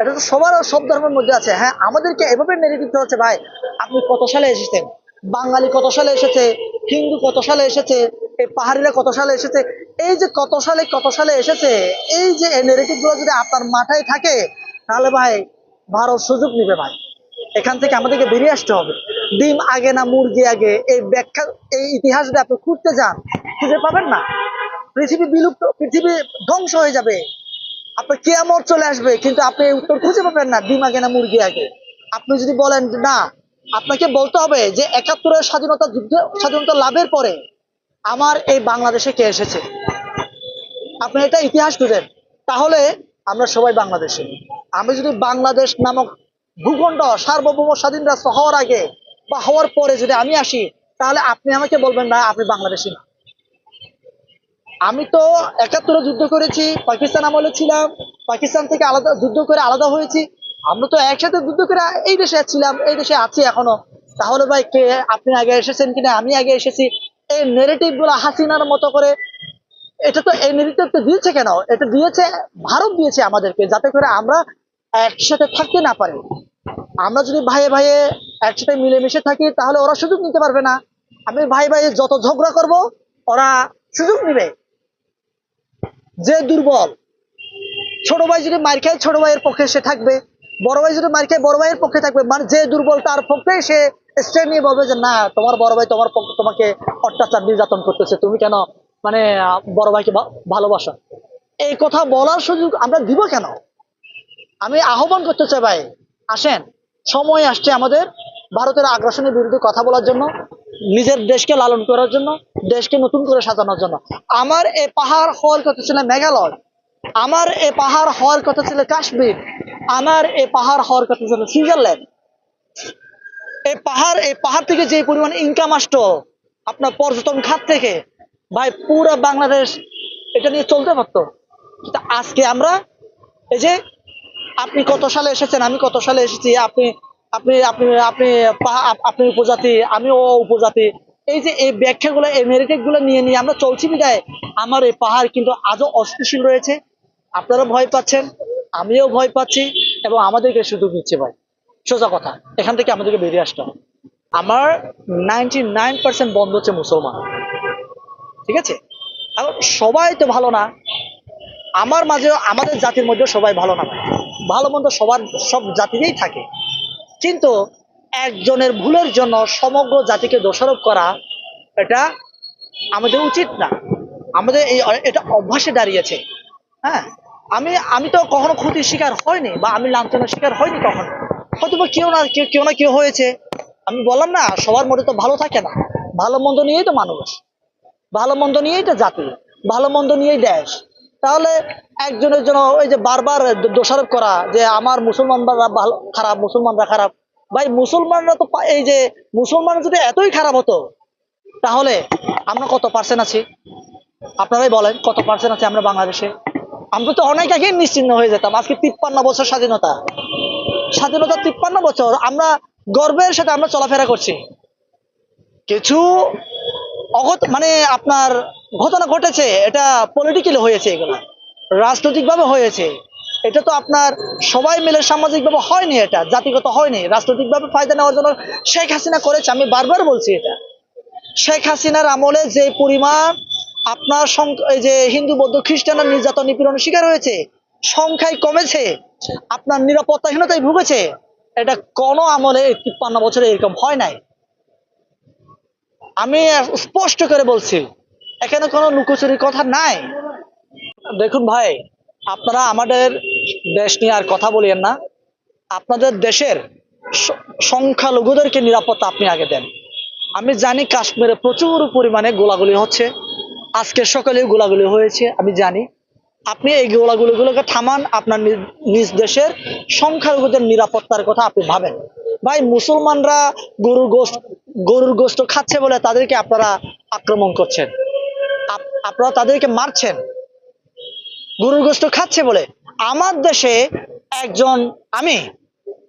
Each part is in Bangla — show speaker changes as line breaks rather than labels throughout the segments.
এটা তো সবার সব ধর্মের মধ্যে আছে। হ্যাঁ আমাদেরকে এভাবে নেড়ে দিতে হচ্ছে ভাই। আপনি কত সালে এসেছেন? বাঙালি কত সালে এসেছে? হিন্দু কত সালে এসেছে? এই পাহাড়িরা কত সালে এসেছে? এই যে কত সালে কত সালে এসেছে? এই যে নেগেটিভগুলো যদি আপনার মাথায় থাকে, তাহলে ভাই ভারত সুযোগ নিবে ভাই। এখান থেকে আমাদেরকে বেরিয়ে আসতে হবে। ডিম আগে না মুরগি আগে? এই ব্যাখ্যা, এই ইতিহাস যদি আপনি খুঁজতে যান। খুঁজে পাবেন না। পৃথিবী বিলুপ্ত, পৃথিবী ধ্বংস হয়ে যাবে। আপনার কেয়ামত চলে আসবে? কিন্তু আপনি উত্তর খুঁজে পাবেন না, ডিম আগে না মুরগি আগে। আপনি যদি বলেন, না, আপনাকে বলতে হবে যে একাত্তরের স্বাধীনতা যুদ্ধ, স্বাধীনতা লাভের পরে আমার এই বাংলাদেশে কে এসেছে? আপনি এটা ইতিহাস খুঁজেন। তাহলে আমরা সবাই বাংলাদেশে। আমি যদি বাংলাদেশ নামক ভূখণ্ড, সার্বভৌম স্বাধীন রাষ্ট্র হওয়ার আগে বা হওয়ার পরে যদি আমি আসি, তাহলে আপনি আমাকে বলবেন, না, আপনি বাংলাদেশি না। আমি তো একাত্তরে যুদ্ধ করেছি, পাকিস্তান আমলে ছিলাম, পাকিস্তান থেকে আলাদা যুদ্ধ করে আলাদা হয়েছি। আমরা তো একসাথে যুদ্ধ করে এই দেশে ছিলাম, এই দেশে আছি এখনও। তাহলে ভাই, কে, আপনি আগে এসেছেন কিনা? আমি আগে এসেছি। এই নেগেটিভগুলো হাসিনার মতো করে, এটা তো এই নেগেটিভ তো দিয়েছে কেন? এটা দিয়েছে, ভারত দিয়েছে আমাদেরকে, যাতে করে আমরা একসাথে থাকতে না পারি। আমরা যদি ভাইয়ে ভাইয়ে একসাথে মিলেমিশে থাকি, তাহলে ওরা সুযোগ নিতে পারবে না। আমি ভাই ভাই যত ঝগড়া করব, ওরা সুযোগ নিবে। যে দুর্বল। ছোট ভাই যদি মার খায়, ছোট ভাইয়ের পক্ষে সে থাকবে। বড় ভাই যদি মার খায়, বড় ভাইয়ের পক্ষে থাকবে। মানে যে দুর্বল তার পক্ষে সে স্ট্যান্ড নিয়ে বলবে যে, না, তোমার বড় ভাই তোমার পক্ষ তোমাকে অত্যাচার নির্যাতন করতেছে। তুমি কেন মানে বড় ভাইকে ভালোবাসো? এই কথা বলার সুযোগ আমরা দিব কেন? আমি আহ্বান করতে চাই ভাই, আসেন। সময় আসছে আমাদের ভারতের আগ্রাসনের বিরুদ্ধে কথা বলার জন্য, নিজের দেশকে লালন করার জন্য। দেশকে নতুন করে সাজানোর জন্য। আমার এই পাহাড় হওয়ার কথা ছিল মেঘালয়। আমার এই পাহাড় হওয়ার কথা ছিল কাশ্মীর। আমার এই পাহাড় হওয়ার কথা ছিল সুইজারল্যান্ড। এই পাহাড় এই পাহাড় থেকে যে পরিমাণ ইনকাম আসতো, আপনার পর্যটন খাত থেকে, ভাই, পুরো বাংলাদেশ এটা নিয়ে চলতে পারতো। কিন্তু আজকে আমরা, এই যে আপনি কত সালে এসেছেন, আমি কত সালে এসেছি, আপনি আপনি আপনি আপনি আপনি উপজাতি আমি ও উপজাতি এই যে এই ব্যাখ্যাগুলো, এই নেগেটিভগুলো নিয়ে নিয়ে আমরা চলছি বিদায় আমার এই পাহাড় কিন্তু আজও অস্থিতিশীল রয়েছে। আপনারা ভয় পাচ্ছেন, আমিও ভয় পাচ্ছি এবং আমাদেরকে সুযোগ নিচ্ছে ভাই। সোজা কথা, এখান থেকে আমাদেরকে বেরিয়ে আসতে হবে। আমার নাইনটি নাইন পার্সেন্ট বন্ধ হচ্ছে মুসলমান। ঠিক আছে? এখন সবাই তো ভালো না। আমার মাঝে আমাদের জাতির মধ্যে সবাই ভালো না ভালো মন্দ সবার, সব জাতিতেই থাকে। কিন্তু একজনের ভুলের জন্য সমগ্র জাতিকে দোষারোপ করা, এটা আমাদের উচিত না। আমাদের এই এটা অভ্যাসে দাঁড়িয়েছে। হ্যাঁ? আমি আমি তো কখনো ক্ষতির শিকার হয়নি বা আমি লাঞ্ছনার শিকার হয়নি কখনো। হয়তো বা কেউ না, কেউ কেউ না কেউ হয়েছে। আমি বললাম না, সবার মধ্যে তো ভালো থাকে না। ভালো মন্দ নিয়েই তো মানুষ। ভালো মন্দ নিয়েই তো জাতি। ভালো মন্দ নিয়েই দেশ। তাহলে একজনের জন্য ওই যে বারবার দোষারোপ করা যে আমার মুসলমানরা ভালো, খারাপ, মুসলমানরা খারাপ ভাই, মুসলমানরা তো এই যে মুসলমান যদি এতই খারাপ হতো, তাহলে আমরা কত পার্সেন্ট আছি? আপনারাই বলেন, কত পার্সেন্ট আছে আমরা বাংলাদেশে? আমরা তো অনেক আগেই নিশ্চিন্ন হয়ে যেতাম, আজকে তিপ্পান্ন বছর স্বাধীনতা। স্বাধীনতা তিপ্পান্ন বছর, আমরা গর্বের সাথে আমরা চলাফেরা করছি। কিছু অগত মানে আপনার ঘটনা ঘটেছে, এটা পলিটিক্যালি হয়েছে এগুলো, রাজনৈতিকভাবে হয়েছে। এটা তো আপনার সবাই মিলে সামাজিকভাবে হয়নি এটা, জাতিগত হয়নি, রাজনৈতিকভাবে ফায়দা নেওয়ার জন্য শেখ হাসিনা করেছে, আমি বারবার বলছি এটা। শেখ হাসিনার আমলে যে পরিমাণ আপনার এই যে হিন্দু, বৌদ্ধ, খ্রিস্টানের নির্যাতন, নিপীড়নের শিকার হয়েছে সংখ্যায় কমেছে, আপনার নিরাপত্তাহীনতায় ভুগেছে, এটা কোনো আমলে তিপ্পান্ন বছরে এরকম হয় নাই। আমি স্পষ্ট করে বলছি, এখানে কোনো লুকোচুরির কথা নাই। দেখুন ভাই আপনারা আমাদের দেশ নিয়ে আর কথা বলিয়েন না। আপনাদের দেশের সংখ্যালঘুদেরকে নিরাপত্তা আপনি আগে দেন। আমি জানি কাশ্মীরে প্রচুর পরিমাণে গোলাগুলি হচ্ছে। আজকে সকালে গোলাগুলি হয়েছে, আমি জানি। আপনি এই গোলাগুলিগুলোকে থামান, আপনার নিজ দেশের সংখ্যালঘুদের নিরাপত্তার কথা আপনি ভাবেন। ভাই, মুসলমানরা গরুর গোস্ত গরুর গোস্ত খাচ্ছে বলে তাদেরকে আপনারা আক্রমণ করছেন। আপ- আপনারা তাদেরকে মারছেন। গরুর গোস্ত খাচ্ছে বলে। আমার দেশে একজন, আমি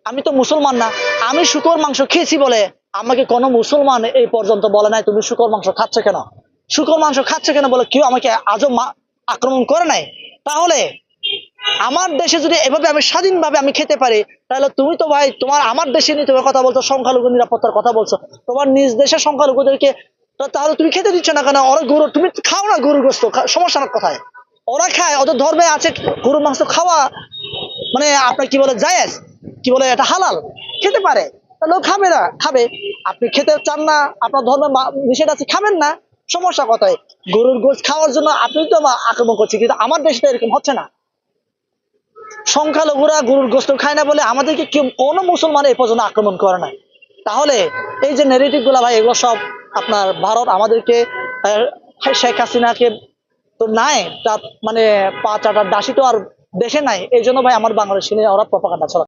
আমি তো মুসলমান না, আমি শুকর মাংস খেয়েছি বলে আমাকে কোনো মুসলমান এই পর্যন্ত বলে নাই, তুমি শুকর মাংস খাচ্ছ কেন? শুকর মাংস খাচ্ছ কেন বলে কেউ আমাকে আজও আক্রমণ করে নাই? তাহলে আমার দেশে যদি এভাবে আমি স্বাধীনভাবে আমি খেতে পারি, তাহলে তুমি তো ভাই তোমার, আমার দেশে নিয়ে তুমি কথা বলছো, সংখ্যালঘু নিরাপত্তার কথা বলছো, তোমার নিজ দেশের সংখ্যালঘুদেরকে তাহলে তুমি খেতে দিচ্ছ না কেন? ওরা গরু, তুমি খাও না গরুর গোস্ত সমস্যা কোথায়? ওরা খায়, ওদের ধর্মে আছে গরুর মাংস খাওয়া মানে আপনার কি বলে জায়েজ? কি বলে এটা হালাল? খেতে পারে। ও খাবে না, খাবে। আপনি খেতে চান না, আপনার ধর্মে নিষেধ আছে, খাবেন না। সমস্যা কোথায়? গরুর গোস খাওয়ার জন্য আপনি তো আক্রমণ করছেন, কিন্তু আমার দেশে এরকম হচ্ছে না। সংখ্যালঘুরা গরুর গোস্ত খায় না বলে আমাদেরকে কেউ, কোনো মুসলমান এই পর্যন্ত আক্রমণ করে না তাহলে এই যে নেগেটিভগুলা ভাই, এগুলো সব আপনার ভারত আমাদেরকে শেখ হাসিনাকে তো নাই তার মানে পা চাটার দাসী তো আর দেশে নাই। এই জন্য ভাই আমার বাংলাদেশ ওরা প্রপাকাণ্ডা ছড়া